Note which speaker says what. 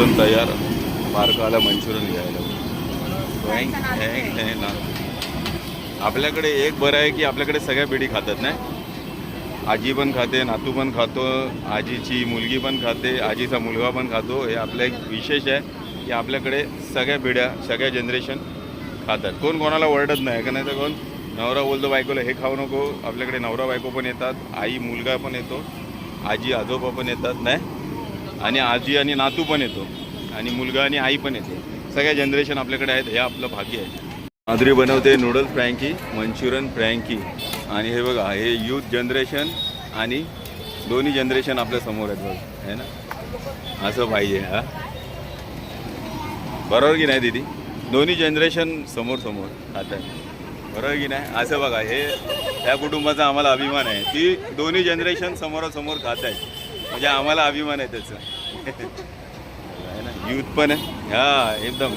Speaker 1: करून तयार. बारकाला मंचुरियन घ्यायला. आपल्याकडे एक बरं आहे की आपल्याकडे सगळ्या पिढी खातात नाही आजी पण खाते नातू पण खातो आजीची मुलगी पण खाते आजीचा मुलगा पण खातो. हे आपलं एक विशेष आहे की आपल्याकडे सगळ्या पिढ्या सगळ्या जनरेशन खातात. कोण कोणाला ओरडत नाही का नाही तर कोण? नवरा बोलतो बायकोला हे खाऊ नको. आपल्याकडे नवरा बायको पण येतात आई मुलगा पण येतो आजी आजोबा पण येतात नाही? आणि आजी आणि नातू पण येतो. आणि मुलगा आणि आई पण येते. सगळ्या जनरेशन आपल्याकडे आहेत हे आपलं भाग्य आहे. माधुरी बनवते नूडल्स फ्रँकी मंचुरियन फ्रँकी आणि हे बघा हे यूथ जनरेशन आणि दोन्ही जनरेशन आपल्यासमोर आहेत बघ है ना? असं पाहिजे हा. बरोबर की नाही दिदी? दोन्ही जनरेशन समोर समोर खात आहे. बरोबर की नाही? असं बघा हे त्या कुटुंबाचा आम्हाला अभिमान आहे. की दोन्ही जनरेशन समोरासमोर खात आहेत. म्हणजे आम्हाला अभिमान आहे त्याचा. यूथ पण आहे. हा एकदम.